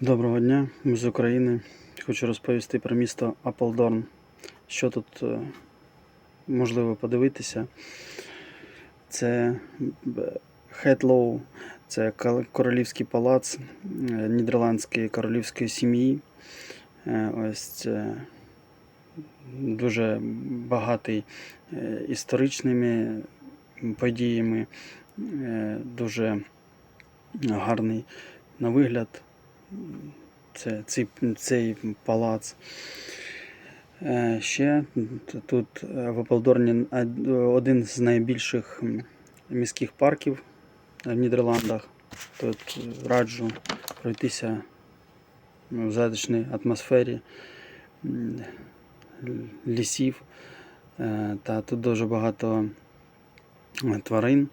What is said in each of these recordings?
Доброго дня, ми з України. Хочу розповісти про місто Аполдорн. Що тут е, можливо подивитися? Це Хетлоу, це королівський палац е, нідерландської королівської сім'ї. Е, Ось це дуже багатий історичними подіями, дуже гарний на вигляд. Це, цей, цей палац. Е, Ще тут е, в Аполдорні один з найбільших міських парків в Нідерландах. Тут е, раджу пройтися в затишній атмосфері лісів. Е, Та тут дуже багато е, тварин.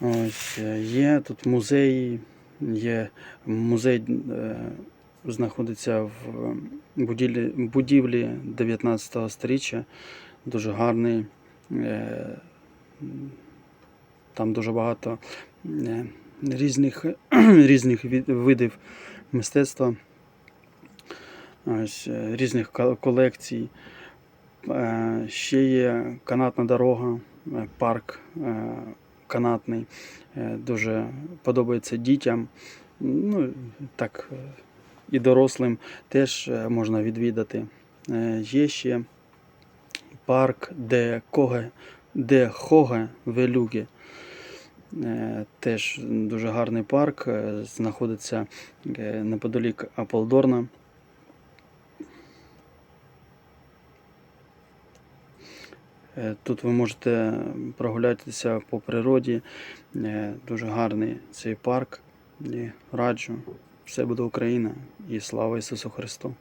Ось е, є тут музеї, є музей е, знаходиться в будівлі, будівлі 19 століття, дуже гарний. Е, Там дуже багато е, різних, різних видів мистецтва, ось, е, різних колекцій. Е, Ще є канатна дорога, е, парк е, канатний. Е, Дуже подобається дітям. Ну, так, е, і дорослим теж е, можна відвідати. Є ще парк, де Коге, де Хоге Велюге. Теж дуже гарний парк, знаходиться неподалік Аполдорна. Тут ви можете прогулятися по природі. Е, Дуже гарний цей парк. Раджу. Все буде Україна і слава Ісусу Христу!